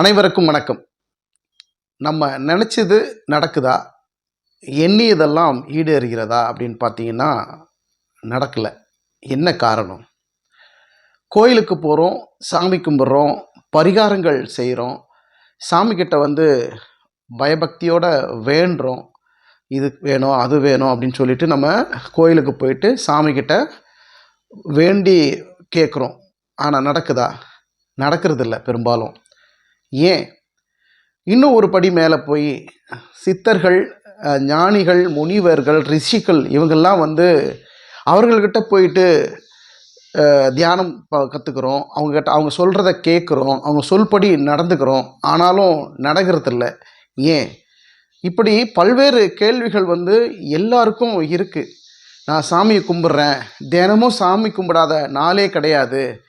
அனைவருக்கும் வணக்கம். நம்ம நினச்சது நடக்குதா? எண்ணியதெல்லாம் ஈடேறுகிறதா? அப்படின்னு பார்த்தீங்கன்னா நடக்கலை. என்ன காரணம்? கோயிலுக்கு போகிறோம் சாமி கும்பிட்றோம் பரிகாரங்கள் செய்கிறோம் சாமிக்கிட்ட வந்து பயபக்தியோட வேண்டுறோம். இது வேணும் அது வேணும் அப்படின்னு சொல்லிட்டு நம்ம கோயிலுக்கு போயிட்டு சாமிக்கிட்ட வேண்டி கேட்குறோம் ஆனால் நடக்குதா? நடக்கிறதில்ல பெரும்பாலும். ஏன்? இன்னும் ஒரு படி மேலே போய் சித்தர்கள் ஞானிகள் முனிவர்கள் ரிஷிகள் இவங்கெல்லாம் வந்து அவர்கள்கிட்ட போயிட்டு தியானம் ப- கற்றுக்குறோம் அவங்ககிட்ட அவங்க சொல்கிறத கேட்குறோம். அவங்க சொல்படி நடந்துக்கிறோம். ஆனாலும் நடக்கிறதில்ல. ஏன்? இப்படி பல்வேறு கேள்விகள் வந்து எல்லாருக்கும் இருக்குது நான் சாமியை கும்பிட்றேன். தினமும் சாமி கும்பிடாத நாளே கிடையாது.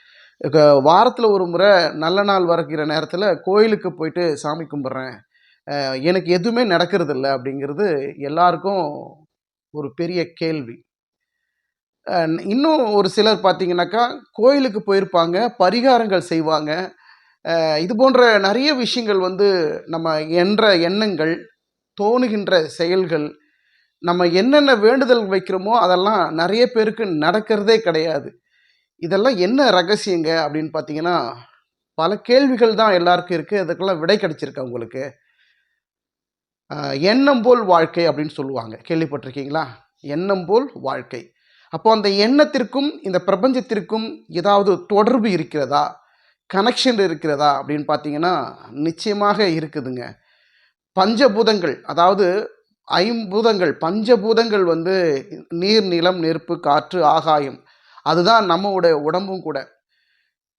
வாரத்தில் ஒரு முறை நல்ல நாள் வரைக்கிற நேரத்தில் கோயிலுக்கு போயிட்டு சாமி கும்பிட்றேன். எனக்கு எதுவுமே நடக்கிறது இல்லை அப்படிங்கிறது எல்லாருக்கும் ஒரு பெரிய கேள்வி. இன்னும் ஒரு சிலர் பார்த்தீங்கன்னாக்கா கோயிலுக்கு போயிருப்பாங்க பரிகாரங்கள் செய்வாங்க. இது போன்ற நிறைய விஷயங்கள் வந்து நம்ம என்ற எண்ணங்கள் தோணுகின்ற செயல்கள் நம்ம என்னென்ன வேண்டுதல் வைக்கிறோமோ அதெல்லாம் நிறைய பேருக்கு நடக்கிறதே கிடையாது. இதெல்லாம் என்ன ரகசியங்க அப்படின்னு பார்த்தீங்கன்னா பல கேள்விகள் தான் எல்லாருக்கும் இருக்குது அதுக்கெல்லாம் விடை கிடச்சிருக்கு உங்களுக்கு? எண்ணம் போல் வாழ்க்கை அப்படின்னு சொல்லுவாங்க. கேள்விப்பட்டிருக்கீங்களா? எண்ணம் போல் வாழ்க்கை. அப்போ அந்த எண்ணத்திற்கும் இந்த பிரபஞ்சத்திற்கும் ஏதாவது தொடர்பு இருக்கிறதா? கனெக்ஷன் இருக்கிறதா? அப்படின்னு பார்த்தீங்கன்னா நிச்சயமாக இருக்குதுங்க. பஞ்சபூதங்கள் அதாவது ஐம்பூதங்கள் பஞ்சபூதங்கள் வந்து நீர் நிலம் நெருப்பு காற்று ஆகாயம் அதுதான் நம்மளுடைய உடம்பும் கூட.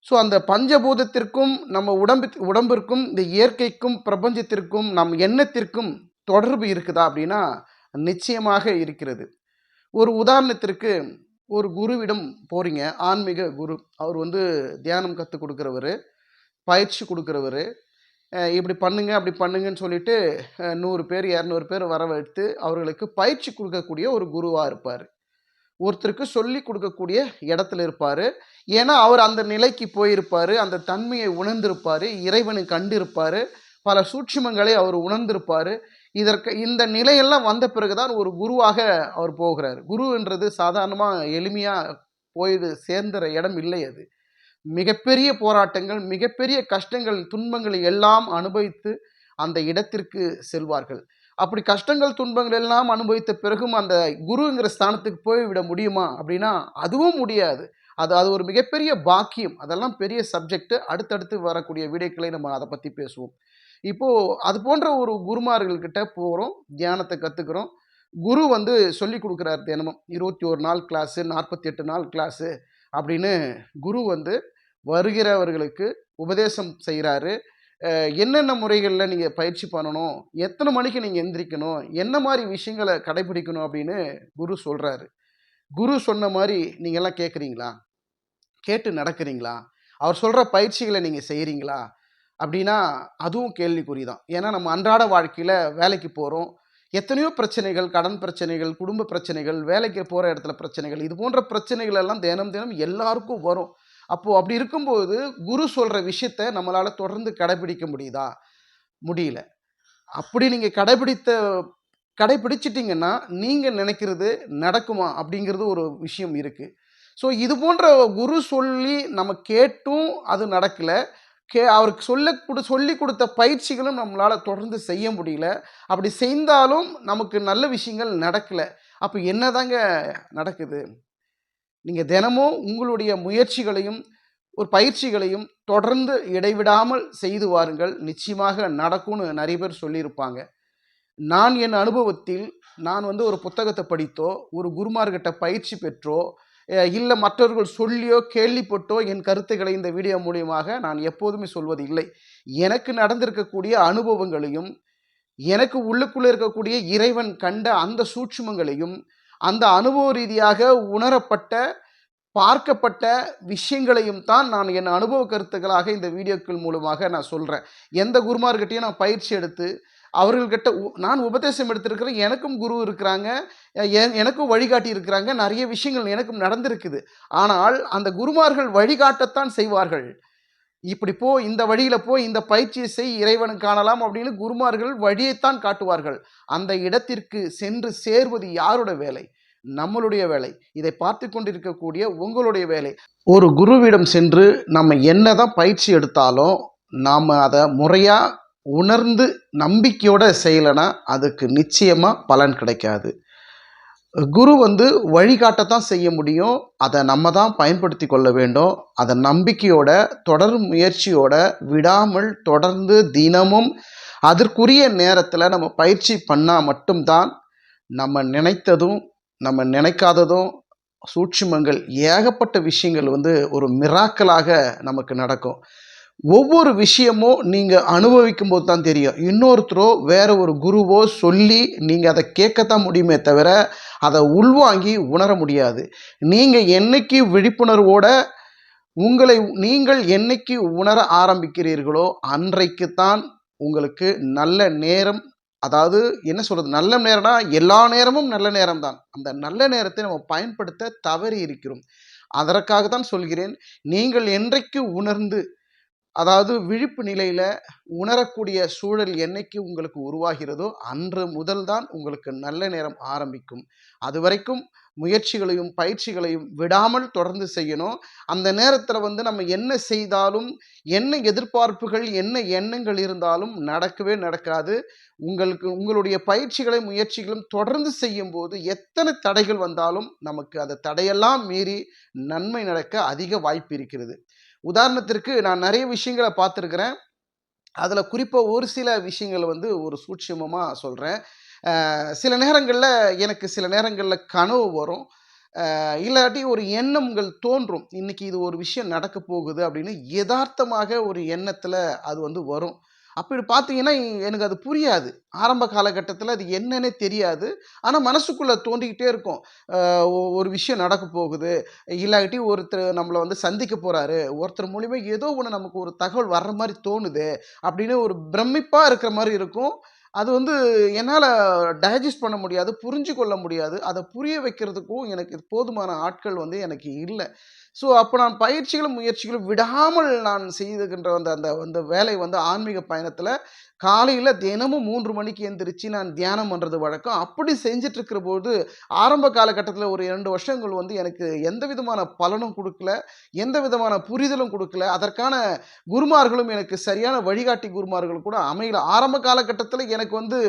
ஸோ அந்த பஞ்சபூதத்திற்கும் நம்ம உடம்பு உடம்பிற்கும் இந்த இயற்கைக்கும் பிரபஞ்சத்திற்கும் நம் எண்ணத்திற்கும் தொடர்பு இருக்குதா அப்படின்னா நிச்சயமாக இருக்கிறது. ஒரு உதாரணத்திற்கு ஒரு குருவிடம் போறீங்க. ஆன்மீக குரு. அவர் வந்து தியானம் கற்றுக் கொடுக்குறவர். பயிற்சி கொடுக்குறவர். இப்படி பண்ணுங்க அப்படி பண்ணுங்கன்னு சொல்லிட்டு நூறு பேர் இரநூறு பேர் வரவழைத்து அவர்களுக்கு பயிற்சி கொடுக்கக்கூடிய ஒரு குருவாக இருப்பார். ஒருத்தருக்கு சொல்லி கொடுக்கக்கூடிய இடத்துல இருப்பார். ஏன்னா அவர் அந்த நிலைக்கு போயிருப்பார் அந்த தன்மையை உணர்ந்திருப்பார் இறைவனை கண்டிருப்பார் பல சூட்சுமங்களை அவர் உணர்ந்திருப்பார். இதற்கு இந்த நிலையெல்லாம் வந்த பிறகுதான் ஒரு குருவாக அவர் போகிறார். குருன்றது சாதாரணமாக எளிமையாக போய் சேர்ந்துற இடம் இல்லை அது. மிகப்பெரிய போராட்டங்கள் மிகப்பெரிய கஷ்டங்கள் துன்பங்களை எல்லாம் அனுபவித்து அந்த இடத்திற்கு செல்வார்கள். அப்படி கஷ்டங்கள் துன்பங்கள் எல்லாம் அனுபவித்த பிறகும் அந்த குருங்கிற ஸ்தானத்துக்கு போய்விட முடியுமா அப்படின்னா அதுவும் முடியாது. அது அது ஒரு மிகப்பெரிய பாக்கியம். அதெல்லாம் பெரிய சப்ஜெக்ட் அடுத்தடுத்து வரக்கூடிய வீடியோக்களை நம்ம அதை பற்றி பேசுவோம். இப்போது அது போன்ற ஒரு குருமார்கள்கிட்ட போகிறோம் தியானத்தை கற்றுக்குறோம் குரு வந்து சொல்லி கொடுக்குறாரு தினமும் இருபத்தி ஒரு நாள் கிளாஸு நாற்பத்தி எட்டு நாள் கிளாஸு அப்படின்னு குரு வந்து வருகிறவர்களுக்கு உபதேசம் செய்கிறாரு என்னென்ன முறைகளில் நீங்கள் பயிற்சி பண்ணணும்? எத்தனை மணிக்கு நீங்கள் எந்திரிக்கணும்? என்ன மாதிரி விஷயங்களை கடைபிடிக்கணும் அப்படின்னு குரு சொல்கிறாரு குரு சொன்ன மாதிரி நீங்கள்லாம் கேட்குறீங்களா கேட்டு நடக்கிறீங்களா? அவர் சொல்கிற பயிற்சிகளை நீங்கள் செய்கிறீங்களா அப்படின்னா அதுவும் கேள்விக்குறி தான். ஏன்னா நம்ம அன்றாட வாழ்க்கையில் வேலைக்கு போகிறோம் எத்தனையோ பிரச்சனைகள் கடன் பிரச்சனைகள் குடும்ப பிரச்சனைகள் வேலைக்கு போகிற இடத்துல பிரச்சனைகள் இது போன்ற பிரச்சனைகள் எல்லாம் தினம் தினம் எல்லாருக்கும் வரும். அப்போது அப்படி இருக்கும்போது குரு சொல்கிற விஷயத்த நம்மளால் தொடர்ந்து கடைபிடிக்க முடியுதா? முடியல. அப்படி நீங்கள் கடைபிடித்த கடைபிடிச்சிட்டிங்கன்னா நீங்கள் நினைக்கிறது நடக்குமா அப்படிங்கிறது ஒரு விஷயம் இருக்குது ஸோ இது போன்ற குரு சொல்லி நம்ம கேட்டும் அது நடக்கலை. கே அவருக்கு சொல்ல கொடு சொல்லி கொடுத்த பயிற்சிகளும் நம்மளால் தொடர்ந்து செய்ய முடியல. அப்படி செய்தாலும் நமக்கு நல்ல விஷயங்கள் நடக்கலை. அப்போ என்னதாங்க நடக்குது? நீங்கள் தினமும் உங்களுடைய முயற்சிகளையும் ஒரு பயிற்சிகளையும் தொடர்ந்து இடைவிடாமல் செய்து வாருங்கள். நிச்சயமாக நடக்கும்னு நிறைய பேர் சொல்லியிருப்பாங்க. நான் என் அனுபவத்தில் நான் வந்து ஒரு புத்தகத்தை படித்தோ ஒரு குருமார்கிட்ட பயிற்சி பெற்றோ இல்லை மற்றவர்கள் சொல்லியோ கேள்விப்பட்டோ என் கருத்துக்களை இந்த வீடியோ மூலியமாக நான் எப்போதுமே சொல்வது இல்லை எனக்கு நடந்திருக்கக்கூடிய அனுபவங்களையும் எனக்கு உள்ளுக்குள்ளே இருக்கக்கூடிய இறைவன் கண்ட அந்த சூட்சுமங்களையும் அந்த அனுபவ ரீதியாக உணரப்பட்ட பார்க்கப்பட்ட விஷயங்களையும் தான் நான் என் அனுபவ கருத்துக்களாக இந்த வீடியோக்கள் மூலமாக நான் சொல்கிறேன் எந்த குருமார்கிட்டையும் நான் பயிற்சி எடுத்து அவர்கள்கிட்ட உ- நான் உபதேசம் எடுத்திருக்கிறேன் எனக்கும் குரு இருக்கிறாங்க எனக்கும் வழிகாட்டி இருக்கிறாங்க நிறைய விஷயங்கள் எனக்கும் நடந்திருக்குது. ஆனால் அந்த குருமார்கள் வழிகாட்டத்தான் செய்வார்கள். இப்படி போ இந்த வழியில் போ இந்த பயிற்சியை செய் இறைவனு காணலாம் அப்படின்னு குருமார்கள் வழியைத்தான் காட்டுவார்கள். அந்த இடத்திற்கு சென்று சேர்வது யாரோட வேலை? நம்மளுடைய வேலை. இதை பார்த்து கொண்டிருக்கக்கூடிய உங்களுடைய வேலை. ஒரு குருவிடம் சென்று நம்ம என்னதான் பயிற்சி எடுத்தாலும் நாம் அதை முறையாக உணர்ந்து நம்பிக்கையோட செய்யலைன்னா அதுக்கு நிச்சயமாக பலன் கிடைக்காது. குரு வந்து வழிகாட்டத்தான் செய்ய முடியும். அதை நம்ம தான் பயன்படுத்தி கொள்ள வேண்டும். அதை நம்பிக்கையோட தொடர் முயற்சியோட விடாமல் தொடர்ந்து தினமும் அதற்குரிய நேரத்தில் நம்ம பயிற்சி பண்ணால் மட்டும்தான் நம்ம நினைத்ததும் நம்ம நினைக்காததும் சூட்சுமங்கள் ஏகப்பட்ட விஷயங்கள் வந்து ஒரு மிராக்கலாக நமக்கு நடக்கும். ஒவ்வொரு விஷயமும் நீங்கள் அனுபவிக்கும் போது தான் தெரியும். இன்னொருத்தரோ வேற ஒரு குருவோ சொல்லி நீங்கள் அதை கேட்கத்தான் முடியுமே தவிர அதை உள்வாங்கி உணர முடியாது. நீங்கள் என்னைக்கு விழிப்புணர்வோட உங்களை நீங்கள் என்னைக்கு உணர ஆரம்பிக்கிறீர்களோ அன்றைக்கு தான் உங்களுக்கு நல்ல நேரம் அதாவது என்ன சொல்கிறது நல்ல நேரம்னா எல்லா நேரமும் நல்ல நேரம் தான் அந்த நல்ல நேரத்தை நம்ம பயன்படுத்த தவறி இருக்கிறோம் அதற்காக தான் சொல்கிறேன். நீங்கள் என்றைக்கு உணர்ந்து அதாவது விழிப்பு நிலையில் உணரக்கூடிய சூழல் என்னைக்கு உங்களுக்கு உருவாகிறதோ அன்று முதல்தான் உங்களுக்கு நல்ல நேரம் ஆரம்பிக்கும். அது வரைக்கும் முயற்சிகளையும் பயிற்சிகளையும் விடாமல் தொடர்ந்து செய்யணும். அந்த நேரத்தில் வந்து நம்ம என்ன செய்தாலும் என்ன எதிர்பார்ப்புகள் என்ன எண்ணங்கள் இருந்தாலும் நடக்கவே நடக்காது. உங்களுக்கு உங்களுடைய பயிற்சிகளை முயற்சிகளும் தொடர்ந்து செய்யும் போது எத்தனை தடைகள் வந்தாலும் நமக்கு அந்த தடையெல்லாம் மீறி நன்மை நடக்க அதிக வாய்ப்பு இருக்கிறது. உதாரணத்திற்கு நான் நிறைய விஷயங்களை பார்த்துருக்குறேன். அதில் குறிப்பாக ஒரு சில விஷயங்களை வந்து ஒரு சூட்சமமாக சொல்கிறேன் சில நேரங்களில் எனக்கு சில நேரங்களில் கனவு வரும். இல்லாட்டி ஒரு எண்ணங்கள் தோன்றும். இன்னைக்கு இது ஒரு விஷயம் நடக்க போகுது அப்படின்னு யதார்த்தமாக ஒரு எண்ணத்தில் அது வந்து வரும். அப்படி பார்த்தீங்கன்னா எனக்கு அது புரியாது. ஆரம்ப காலகட்டத்தில் அது என்னன்னே தெரியாது. ஆனால் மனசுக்குள்ளே தோண்டிக்கிட்டே இருக்கும். ஒரு விஷயம் நடக்க போகுது. இல்லாட்டி ஒருத்தர் நம்மளை வந்து சந்திக்க போகிறாரு ஒருத்தர் மூலிமா ஏதோ ஒன்று நமக்கு ஒரு தகவல் வர்ற மாதிரி தோணுது அப்படின்னு ஒரு பிரமிப்பாக இருக்கிற மாதிரி இருக்கும். அது வந்து என்னால் டைஜஸ்ட் பண்ண முடியாது புரிஞ்சு கொள்ள முடியாது. அதை புரிய வைக்கிறதுக்கும் எனக்கு போதுமான ஆட்கள் வந்து எனக்கு இல்லை. ஸோ அப்போ நான் பயிற்சிகளும் முயற்சிகளும் விடாமல் நான் செய்துகின்ற அந்த அந்த அந்த வேலை வந்து ஆன்மீக பயணத்தில் காலையில் தினமும் மூன்று மணிக்கு எந்திரிச்சு நான் தியானம் பண்ணுறது வழக்கம். அப்படி செஞ்சிட்ருக்கிற போது ஆரம்ப காலகட்டத்தில் ஒரு இரண்டு வருஷங்கள் வந்து எனக்கு எந்த விதமான பலனும் கொடுக்கல எந்த விதமான புரிதலும் கொடுக்கல. அதற்கான குருமார்களும் எனக்கு சரியான வழிகாட்டி குருமார்கள் கூட அமையல. ஆரம்ப காலகட்டத்தில் எனக்கு வந்து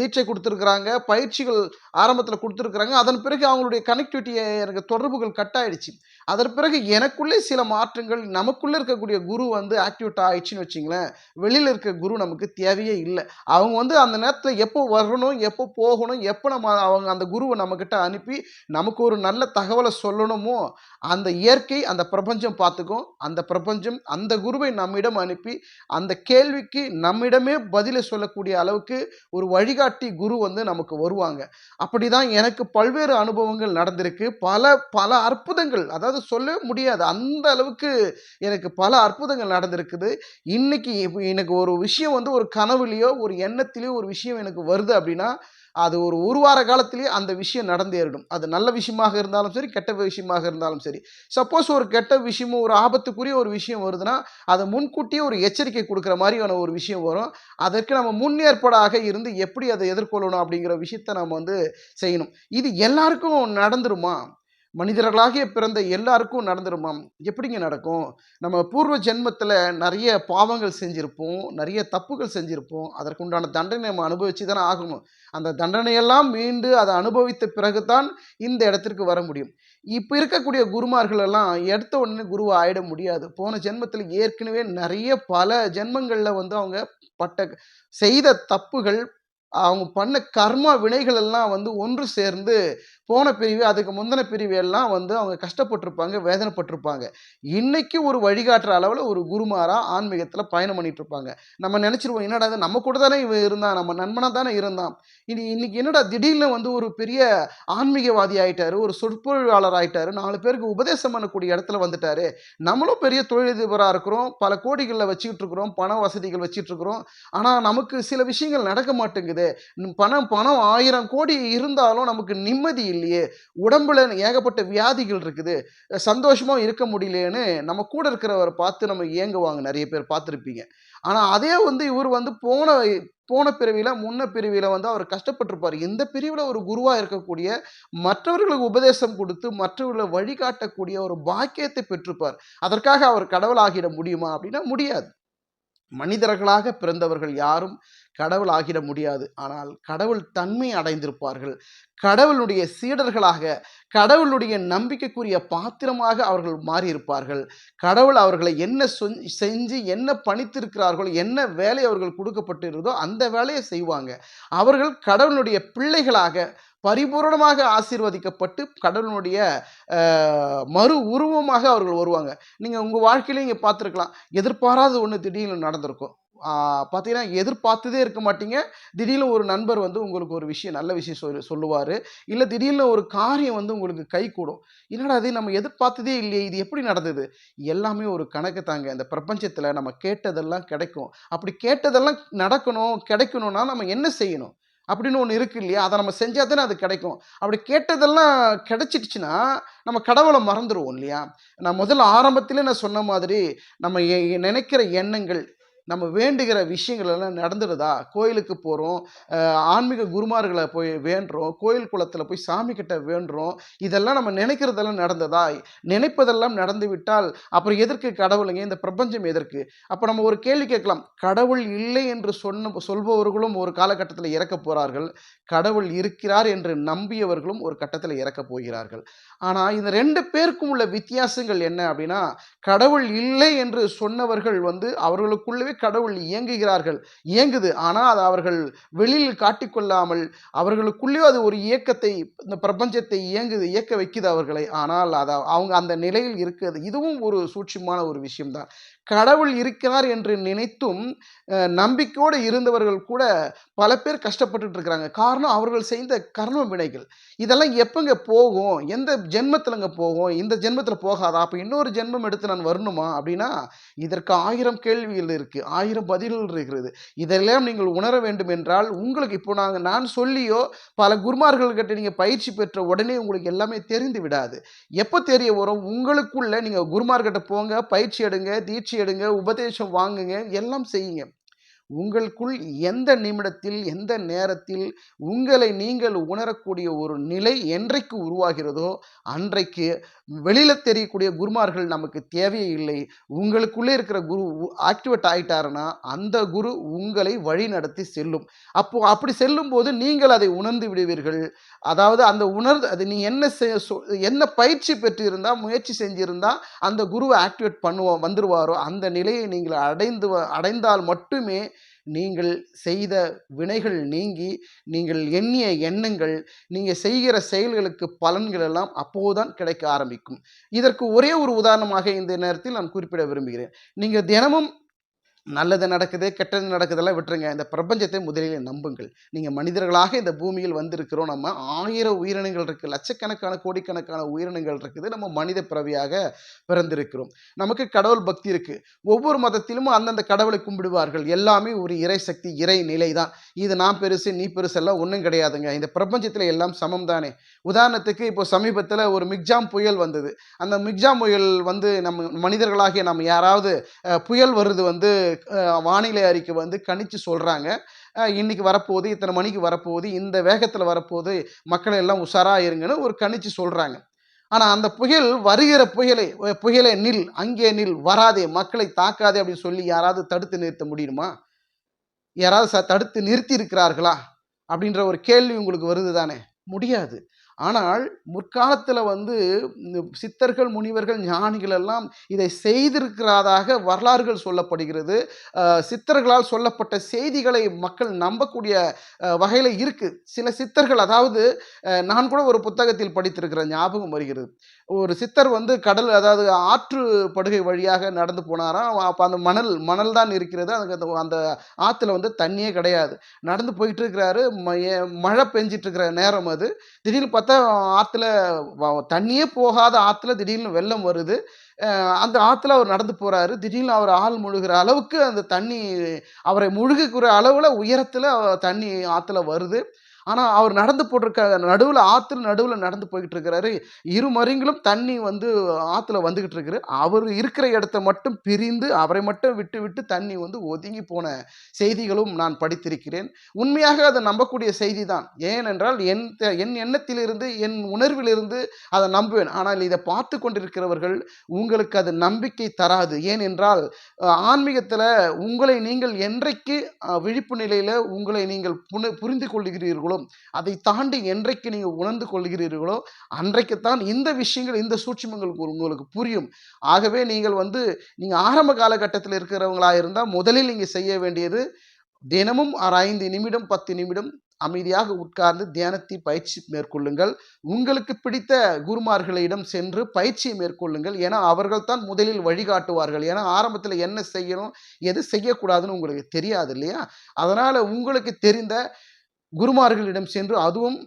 தீட்சை கொடுத்துருக்குறாங்க பயிற்சிகள் ஆரம்பத்தில் கொடுத்துருக்குறாங்க. அதன் பிறகு அவங்களுடைய கனெக்டிவிட்டியை எனக்கு தொடர்புகள் கட் ஆயிடுச்சு அதன் பிறகு எனக்குள்ளே சில மாற்றங்கள் நமக்குள்ளே இருக்கக்கூடிய குரு வந்து ஆக்டிவேட் ஆயிடுச்சுன்னு வச்சிங்களேன். வெளியில் இருக்க குரு நமக்கு தேவையே இல்லை. அவங்க வந்து அந்த நேரத்தில் எப்போ வரணும் எப்போ போகணும் எப்போ நம்ம அவங்க அந்த குருவை நம்மக்கிட்ட அனுப்பி நமக்கு ஒரு நல்ல தகவலை சொல்லணுமோ அந்த இயற்கை அந்த பிரபஞ்சம் பார்த்துக்கும். அந்த பிரபஞ்சம் அந்த குருவை நம்மிடம் அனுப்பி அந்த கேள்விக்கு நம்மிடமே பதிலை சொல்லக்கூடிய அளவுக்கு ஒரு வழிகாட்டி குரு வந்து நமக்கு வருவாங்க. அப்படிதான் எனக்கு பல்வேறு அனுபவங்கள் நடந்திருக்கு. பல பல அற்புதங்கள் அதாவது சொல்லவே முடியாது. அந்த அளவுக்கு எனக்கு பல அற்புதங்கள் நடந்திருக்குது. இன்னைக்கு எனக்கு ஒரு விஷயம் வந்து ஒரு கனவுலையோ ஒரு எண்ணத்திலேயோ ஒரு விஷயம் எனக்கு வருது அப்படின்னா அது ஒரு ஒரு வார காலத்திலேயே அந்த விஷயம் நடந்தேறிடும் அது நல்ல விஷயமாக இருந்தாலும் சரி கெட்ட விஷயமாக இருந்தாலும் சரி. சப்போஸ் ஒரு கெட்ட விஷயமும் ஒரு ஆபத்துக்குரிய ஒரு விஷயம் வருதுன்னா அதை முன்கூட்டியே ஒரு எச்சரிக்கை கொடுக்குற மாதிரியான ஒரு விஷயம் வரும். அதற்கு நம்ம முன்னேற்பாடாக இருந்து எப்படி அதை எதிர்கொள்ளணும் அப்படிங்கிற விஷயத்த நம்ம வந்து செய்யணும். இது எல்லாருக்கும் நடந்துருமா? மனிதர்களாகிய பிறந்த எல்லாருக்கும் நடந்துருமாம். எப்படிங்க நடக்கும்? நம்ம பூர்வ ஜென்மத்தில் நிறைய பாவங்கள் செஞ்சுருப்போம் நிறைய தப்புகள் செஞ்சுருப்போம். அதற்குண்டான தண்டனை நம்ம அனுபவிச்சு தானே ஆகணும். அந்த தண்டனையெல்லாம் மீண்டு அதை அனுபவித்த பிறகுதான் இந்த இடத்திற்கு வர முடியும். இப்போ இருக்கக்கூடிய குருமார்கள் எல்லாம் எடுத்த உடனே குருவை ஆயிட முடியாது. போன ஜென்மத்தில் ஏற்கனவே நிறைய பல ஜென்மங்களில் வந்து அவங்க பட்ட செய்த தப்புகள் அவங்க பண்ண கர்ம வினைகள் எல்லாம் வந்து ஒன்று சேர்ந்து போன பிரிவு அதுக்கு முந்தின பிரிவு எல்லாம் வந்து அவங்க கஷ்டப்பட்டிருப்பாங்க வேதனைப்பட்டிருப்பாங்க. இன்னைக்கு ஒரு வழிகாட்டுற அளவில் ஒரு குருமாராக ஆன்மீகத்தில் பயணம் பண்ணிட்டு இருப்பாங்க நம்ம நினச்சிருவோம் என்னடா இது? நம்ம கூட தானே இவன் இருந்தான்? நம்ம நண்பனாக தானே இருந்தான்? இனி இன்னைக்கு என்னடா திடீர்னு வந்து ஒரு பெரிய ஆன்மீகவாதி ஆயிட்டாரு ஒரு சொற்பொழிவாளர் ஆயிட்டாரு நாலு பேருக்கு உபதேசம் பண்ணக்கூடிய இடத்துல வந்துட்டாரு. நம்மளும் பெரிய தொழிலதிபராக இருக்கிறோம் பல கோடிகளில் வச்சுக்கிட்டு இருக்கிறோம் பண வசதிகள் வச்சுட்டு இருக்கிறோம் ஆனால் நமக்கு சில விஷயங்கள் நடக்க மாட்டேங்குது. பணம் பணம் ஆயிரம் கோடி இருந்தாலும் நமக்கு நிம்மதி இல்லை. முடியலையே உடம்புல ஏகப்பட்ட வியாதிகள் இருக்குது. சந்தோஷமா இருக்க முடியலையேன்னு நம்ம கூட இருக்கிறவரை பார்த்து நம்ம ஏங்குவாங்க. நிறைய பேர் பார்த்துருப்பீங்க. ஆனால் அதே வந்து இவர் வந்து போன போன பிரிவில முன்ன பிரிவில் வந்து அவர் கஷ்டப்பட்டிருப்பார். இந்த பிரிவில் ஒரு குருவாக இருக்கக்கூடிய மற்றவர்களுக்கு உபதேசம் கொடுத்து மற்றவர்களை வழிகாட்டக்கூடிய ஒரு பாக்கியத்தை பெற்றிருப்பார். அதற்காக அவர் கடவுளாகிட முடியுமா? அப்படின்னா முடியாது. மனிதர்களாக பிறந்தவர்கள் யாரும் கடவுள் ஆகிட முடியாது. ஆனால் கடவுள் தன்மை அடைந்திருப்பார்கள். கடவுளுடைய சீடர்களாக கடவுளுடைய நம்பிக்கைக்குரிய பாத்திரமாக அவர்கள் மாறியிருப்பார்கள். கடவுள் அவர்களை என்ன செஞ்சு என்ன பணித்திருக்கிறார்களோ என்ன வேலை அவர்கள் கொடுக்கப்பட்டிருந்தோ அந்த வேலையை செய்வாங்க. அவர்கள் கடவுளுடைய பிள்ளைகளாக பரிபூரணமாக ஆசீர்வதிக்கப்பட்டு கடவுளுடைய மறு உருவமாக அவர்கள் வருவாங்க. நீங்கள் உங்கள் வாழ்க்கையில நீங்கள் பார்த்துருக்கலாம். எதிர்பாராத ஒன்று திடீர்னு நடந்திருக்கும். பார்த்தீங்கன்னா எதிர்பார்த்ததே இருக்க மாட்டீங்க. திடீர்னு ஒரு நண்பர் வந்து உங்களுக்கு ஒரு விஷயம் நல்ல விஷயம் சொல் சொல்லுவார். இல்லை திடீர்னு ஒரு காரியம் வந்து உங்களுக்கு கை கூடும். என்னடா அது நம்ம எதிர்பார்த்ததே இல்லையே இது எப்படி நடந்தது? எல்லாமே ஒரு கணக்கு தாங்க. இந்த பிரபஞ்சத்தில் நம்ம கேட்டதெல்லாம் கிடைக்கும். அப்படி கேட்டதெல்லாம் நடக்கணும் கிடைக்கணும்னா நம்ம என்ன செய்யணும்? அப்படின்னு ஒன்று இருக்கு இல்லையா? அதை நம்ம செஞ்சால் தானே அது கிடைக்கும். அப்படி கேட்டதெல்லாம் கிடைச்சிடுச்சுன்னா நம்ம கடவுளை மறந்துடுவோம் இல்லையா? நான் முதல்ல ஆரம்பத்திலே நான் சொன்ன மாதிரி நம்ம நினைக்கிற எண்ணங்கள் நம்ம வேண்டுகிற விஷயங்கள் எல்லாம் நடந்துடுதா? கோயிலுக்கு போகிறோம் ஆன்மீக குருமார்களை போய் வேண்டுறோம் கோயில் குளத்தில் போய் சாமி கிட்ட வேண்டுறோம் இதெல்லாம் நம்ம நினைக்கிறதெல்லாம் நடந்ததா? நினைப்பதெல்லாம் நடந்து விட்டால் அப்புறம் எதற்கு கடவுளுங்க? இந்த பிரபஞ்சம் எதற்கு? அப்போ நம்ம ஒரு கேள்வி கேட்கலாம். கடவுள் இல்லை என்று சொன்ன சொல்பவர்களும் ஒரு காலகட்டத்தில் இறக்க போகிறார்கள் கடவுள் இருக்கிறார் என்று நம்பியவர்களும் ஒரு கட்டத்தில் இறக்க போகிறார்கள். ஆனால் இந்த ரெண்டு பேருக்கும் உள்ள வித்தியாசங்கள் என்ன அப்படின்னா கடவுள் இல்லை என்று சொன்னவர்கள் வந்து அவர்களுக்குள்ளவே கடவுள் இயங்குகிறார்கள். இயங்குது. ஆனால் அது அவர்கள் வெளியில் காட்டிக்கொள்ளாமல் அவர்களுக்குள்ளேயோ அது ஒரு இயக்கத்தை இந்த பிரபஞ்சத்தை இயங்குது இயக்க வைக்குது அவர்களை. ஆனால் அதை அவங்க அந்த நிலையில் இருக்கிறது. இதுவும் ஒரு சூட்சியமான ஒரு விஷயம்தான். கடவுள் இருக்கிறார் என்று நினைத்தும் நம்பிக்கையோடு இருந்தவர்கள் கூட பல பேர் கஷ்டப்பட்டுட்டு இருக்கிறாங்க. காரணம் அவர்கள் செய்த கர்ம வினைகள். இதெல்லாம் எப்போங்க போகும்? எந்த ஜென்மத்திலங்க போகும்? இந்த ஜென்மத்தில் போகாதா? அப்போ இன்னொரு ஜென்மம் எடுத்து நான் வரணுமா? அப்படின்னா இதற்கு ஆயிரம் கேள்விகள் இருக்குது ஆயிரம் பதில்கள் இருக்கிறது. இதெல்லாம் நீங்கள் உணர வேண்டும் என்றால் உங்களுக்கு இப்போ நாங்கள் நான் சொல்லியோ பல குருமார்கள்கிட்ட நீங்கள் பயிற்சி பெற்ற உடனே உங்களுக்கு எல்லாமே தெரிந்து விடாது. எப்போ தெரிய வரும்? உங்களுக்குள்ள நீங்கள் குருமார்கிட்ட போங்க பயிற்சி எடுங்க தீட்சி எடுங்க உபதேசம் வாங்குங்க எல்லாம் செய்யுங்க. உங்களுக்குள் எந்த நிமிடத்தில் எந்த நேரத்தில் உங்களை நீங்கள் உணரக்கூடிய ஒரு நிலை என்றைக்கு உருவாகிறதோ அன்றைக்கு வெளியில் தெரியக்கூடிய குருமார்கள் நமக்கு தேவையே இல்லை. உங்களுக்குள்ளே இருக்கிற குரு ஆக்டிவேட் ஆகிட்டாருன்னா அந்த குரு உங்களை வழி நடத்தி செல்லும். அப்போ அப்படி செல்லும்போது நீங்கள் அதை உணர்ந்து விடுவீர்கள். அதாவது அந்த உணர் அது நீ என்ன சொ- என்ன பயிற்சி பெற்றிருந்தால் முயற்சி செஞ்சிருந்தால் அந்த குருவை ஆக்டிவேட் பண்ணுவோம் வந்துருவாரோ அந்த நிலையை நீங்கள் அடைந்து வ- அடைந்தால் மட்டுமே நீங்கள் செய்த வினைகள் நீங்கி நீங்கள் எண்ணிய எண்ணங்கள் நீங்கள் செய்கிற செயல்களுக்கு பலன்கள் எல்லாம் அப்போதுதான் கிடைக்க ஆரம்பிக்கும். இதற்கு ஒரே ஒரு உதாரணமாக இந்த நேரத்தில் நான் குறிப்பிட விரும்புகிறேன். நீங்கள் தினமும் நல்லது நடக்குது கெட்டது நடக்குதெல்லாம் விட்டுருங்க. இந்த பிரபஞ்சத்தை முதலில் நம்புங்கள். நீங்கள் மனிதர்களாக இந்த பூமியில் வந்திருக்கிறோம். நம்ம ஆயிரம் உயிரினங்கள் இருக்குது லட்சக்கணக்கான கோடிக்கணக்கான உயிரினங்கள் இருக்குது. நம்ம மனித பிறவியாக பிறந்திருக்கிறோம். நமக்கு கடவுள் பக்தி இருக்குது ஒவ்வொரு மதத்திலும் அந்தந்த கடவுளை கும்பிடுவார்கள். எல்லாமே ஒரு இறை சக்தி இறை நிலை தான். இது நான் பெருசு நீ பெருசு எல்லாம் ஒன்றும் கிடையாதுங்க. இந்த பிரபஞ்சத்தில் எல்லாம் சமம் தானே. உதாரணத்துக்கு இப்போ சமீபத்தில் ஒரு மிக்ஜாம் புயல் வந்தது. அந்த மிக்ஜாம் புயல் வந்து நம்ம மனிதர்களாகிய நம்ம யாராவது புயல் வருது வந்து வானிலை அறிக்கை வந்து கணிச்சு சொல்கிறாங்க இன்னைக்கு வரப்போகுது இத்தனை மணிக்கு வரப்போகுது இந்த வேகத்தில் வரப்போகுது மக்கள் எல்லாம் உஷாராக இருங்கன்னு ஒரு கணிச்சு சொல்கிறாங்க ஆனால் அந்த புயல் வருகிற புயலை புயலை நில் அங்கே நில் வராதே மக்களை தாக்காதே அப்படின்னு சொல்லி யாராவது தடுத்து நிறுத்த முடியுமா? யாராவது ச தடுத்து நிறுத்தி இருக்கிறார்களா? அப்படின்ற ஒரு கேள்வி உங்களுக்கு வருது தானே முடியாது. ஆனால் முற்காலத்தில் வந்து சித்தர்கள் முனிவர்கள் ஞானிகள் எல்லாம் இதை செய்திருக்கிறதாக வரலாறுகள் சொல்லப்படுகிறது. சித்தர்களால் சொல்லப்பட்ட செய்திகளை மக்கள் நம்பக்கூடிய வகையில் இருக்குது சில சித்தர்கள் அதாவது நான் கூட ஒரு புத்தகத்தில் படித்திருக்கிற ஞாபகம் வருகிறது. ஒரு சித்தர் வந்து கடல் அதாவது ஆற்று படுகை வழியாக நடந்து போனாராம். அப்போ அந்த மணல் மணல் தான் இருக்கிறது. அதுக்கு அந்த அந்த ஆற்றுல வந்து தண்ணியே கிடையாது. நடந்து போயிட்டு இருக்கிறாரு. மழை பெஞ்சிட்டு இருக்கிற நேரம் அது. திடீர்னு பார்த்தா ஆற்றுல தண்ணியே போகாத ஆற்றுல திடீர்னு வெள்ளம் வருது. அந்த ஆற்றுல அவர் நடந்து போகிறாரு திடீர்னு அவர் ஆள் முழுகிற அளவுக்கு அந்த தண்ணி அவரை முழுகிக்கிற அளவில் உயரத்தில் தண்ணி ஆற்றுல வருது. ஆனால் அவர் நடந்து போட்டிருக்க நடுவில் ஆற்றுல நடுவில் நடந்து போய்கிட்டு இருக்கிறாரு இரு மருங்களும் தண்ணி வந்து ஆற்றுல வந்துக்கிட்டு இருக்கிற அவர் இருக்கிற இடத்த மட்டும் பிரிந்து அவரை மட்டும் விட்டு விட்டு தண்ணி வந்து ஒதுங்கி போன செய்திகளும் நான் படித்திருக்கிறேன். உண்மையாக அதை நம்பக்கூடிய செய்தி தான் ஏனென்றால் என் என் எண்ணத்திலிருந்து என் உணர்விலிருந்து அதை நம்புவேன். ஆனால் இதை பார்த்து கொண்டிருக்கிறவர்கள் உங்களுக்கு அது நம்பிக்கை தராது. ஏனென்றால் ஆன்மீகத்தில் உங்களை நீங்கள் என்றைக்கு விழிப்பு நிலையில் உங்களை நீங்கள் புரிந்து கொள்கிறீர்களோ அதை தாண்டி என்றைக்கு நீங்கள் உணர்ந்து கொள்கிறீர்களோ அன்றைக்குத்தான் இந்த விஷயங்கள் இந்த சூட்சமங்கள் உங்களுக்கு புரியும். ஆகவே நீங்கள் வந்து நீங்கள் ஆரம்ப காலகட்டத்தில் இருக்கிறவங்களாக இருந்தால் முதலில் நீங்கள் செய்ய வேண்டியது தினமும் ஒரு ஐந்து நிமிடம் பத்து நிமிடம் அமைதியாக உட்கார்ந்து தியானத்தை பயிற்சி மேற்கொள்ளுங்கள். உங்களுக்கு பிடித்த குருமார்களிடம் சென்று பயிற்சியை மேற்கொள்ளுங்கள். ஏன்னா அவர்கள் தான் முதலில் வழிகாட்டுவார்கள். ஏன்னா ஆரம்பத்தில் என்ன செய்யணும் எது செய்யக்கூடாதுன்னு உங்களுக்கு தெரியாது இல்லையா? அதனால் உங்களுக்கு தெரிந்த குருமார்களிடம் சென்று அதுவும்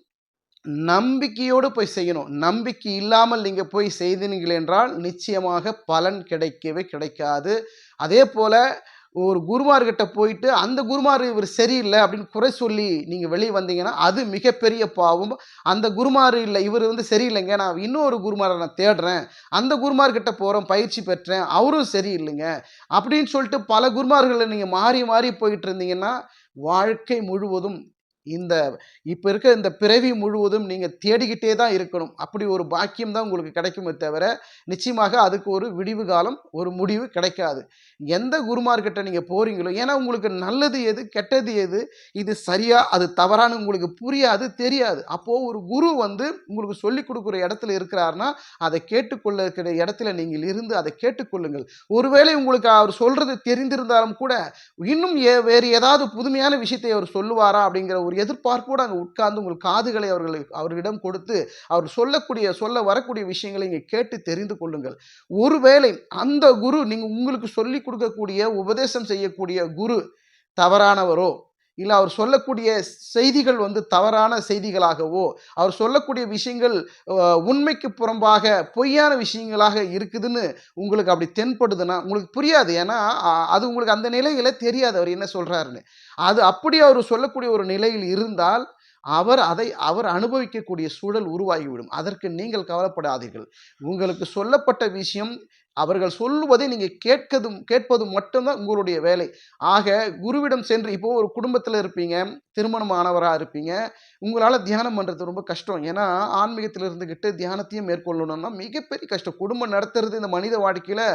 நம்பிக்கையோடு போய் செய்யணும். நம்பிக்கை இல்லாமல் நீங்கள் போய் செய்தீர்கள் என்றால் நிச்சயமாக பலன் கிடைக்கவே கிடைக்காது. அதே போல் ஒரு குருமார்கிட்ட போயிட்டு அந்த குருமார் இவர் சரியில்லை அப்படின்னு குறை சொல்லி நீங்கள் வெளியே வந்தீங்கன்னா அது மிகப்பெரிய பாவம். அந்த குருமார் இல்லை இவர் வந்து சரியில்லைங்க. நான் இன்னொரு குருமாரை நான் தேடுறேன். அந்த குருமார்கிட்ட போகிறோம் பயிற்சி பெற்றேன் அவரும் சரியில்லைங்க. அப்படின்னு சொல்லிட்டு பல குருமார்களை நீங்கள் மாறி மாறி போயிட்டு இருந்தீங்கன்னா வாழ்க்கை முழுவதும் இந்த இப்போ இருக்க இந்த பிறவி முழுவதும் நீங்கள் தேடிக்கிட்டே தான் இருக்கணும். அப்படி ஒரு பாக்கியம் தான் உங்களுக்கு கிடைக்குமே தவிர நிச்சயமாக அதுக்கு ஒரு விடிவு காலம் ஒரு முடிவு கிடைக்காது. எந்த குருமார்கிட்ட நீங்கள் போகிறீங்களோ ஏன்னா உங்களுக்கு நல்லது எது கெட்டது எது இது சரியா அது தவறானு உங்களுக்கு புரியாது தெரியாது. அப்போது ஒரு குரு வந்து உங்களுக்கு சொல்லி கொடுக்குற இடத்துல இருக்கிறாருன்னா அதை கேட்டுக்கொள்ள இடத்துல நீங்கள் இருந்து அதை கேட்டுக்கொள்ளுங்கள். ஒருவேளை உங்களுக்கு அவர் சொல்கிறது தெரிந்திருந்தாலும் கூட இன்னும் ஏ வேறு ஏதாவது புதுமையான விஷயத்தை அவர் சொல்லுவாரா அப்படிங்கிற ஒரு ஒரு எதிர்பார்ப்போடு அங்கே உட்கார்ந்து உங்கள் காதுகளை அவர்களை அவர்களிடம் கொடுத்து அவர் சொல்லக்கூடிய சொல்ல வரக்கூடிய விஷயங்களை இங்கே கேட்டு தெரிந்து கொள்ளுங்கள். ஒருவேளை அந்த குரு நீங்கள் உங்களுக்கு சொல்லி கொடுக்கக்கூடிய உபதேசம் செய்யக்கூடிய குரு தவறானவரோ இல்லை அவர் சொல்லக்கூடிய செய்திகள் வந்து தவறான செய்திகளாகவோ அவர் சொல்லக்கூடிய விஷயங்கள் உண்மைக்கு புறம்பாக பொய்யான விஷயங்களாக இருக்குதுன்னு உங்களுக்கு அப்படி தென்படுதுன்னா உங்களுக்கு புரியாது. ஏன்னா அது உங்களுக்கு அந்த நிலையில தெரியாது. அவர் என்ன சொல்கிறாருன்னு அது அப்படி அவர் சொல்லக்கூடிய ஒரு நிலையில் இருந்தால் அவர் அதை அவர் அனுபவிக்கக்கூடிய சூழல் உருவாகிவிடும். அதற்கு நீங்கள் கவலைப்படாதீர்கள். உங்களுக்கு சொல்லப்பட்ட விஷயம் அவர்கள் சொல்லுவதை நீங்கள் கேட்கதும் கேட்பது மட்டும்தான் உங்களுடைய வேலை. ஆக குருவிடம் சென்று இப்போ ஒரு குடும்பத்தில் இருப்பீங்க திருமணமானவராக இருப்பீங்க உங்களால் தியானம் பண்ணுறது ரொம்ப கஷ்டம். ஏன்னா ஆன்மீகத்தில் இருந்துக்கிட்டு தியானத்தையும் மேற்கொள்ளணும்னா மிகப்பெரிய கஷ்டம். குடும்பம் நடத்துறது இந்த மனித வாழ்க்கையில்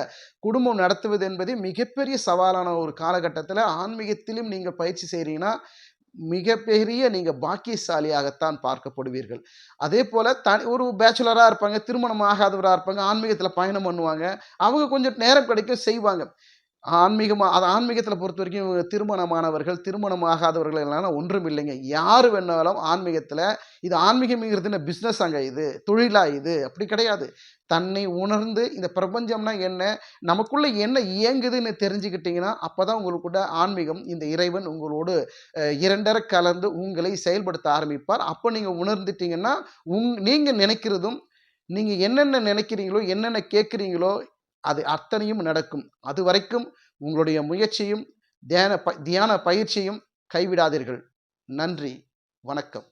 குடும்பம் நடத்துவது என்பது மிகப்பெரிய சவாலான ஒரு காலகட்டத்தில் ஆன்மீகத்திலும் நீங்கள் பயிற்சி செய்கிறீங்கன்னா மிகப்பெரிய நீங்கள் பாக்கியசாலியாகத்தான் பார்க்கப்படுவீர்கள். அதே போல் தனி ஒரு பேச்சுலராக இருப்பாங்க திருமணம் ஆகாதவராக இருப்பாங்க ஆன்மீகத்தில் பயணம் பண்ணுவாங்க அவங்க கொஞ்சம் நேரம் கிடைக்க செய்வாங்க. ஆன்மீகமாக அது ஆன்மீகத்தில் பொறுத்த வரைக்கும் திருமணமானவர்கள் திருமணம் ஆகாதவர்கள் எல்லாம் ஒன்றும் இல்லைங்க. யார் வேணாலும் ஆன்மீகத்தில் இது ஆன்மீகம்ங்கிறது என்ன பிஸ்னஸ் அங்கே இது தொழிலா இது? அப்படி கிடையாது. தன்னை உணர்ந்து இந்த பிரபஞ்சம்னா என்ன நமக்குள்ளே என்ன இயங்குதுன்னு தெரிஞ்சுக்கிட்டிங்கன்னா அப்போ தான் உங்களுக்குள்ள ஆன்மீகம் இந்த இறைவன் உங்களோடு இரண்டரை கலந்து உங்களை செயல்படுத்த ஆரம்பிப்பார். அப்போ நீங்கள் உணர்ந்துட்டீங்கன்னா உங் நீங்கள் நினைக்கிறதும் நீங்கள் என்னென்ன நினைக்கிறீங்களோ என்னென்ன கேட்குறீங்களோ அது அத்தனையும் நடக்கும். அது வரைக்கும் உங்களுடைய முயற்சியும் தியான ப தியான பயிற்சியும் கைவிடாதீர்கள். நன்றி. வணக்கம்.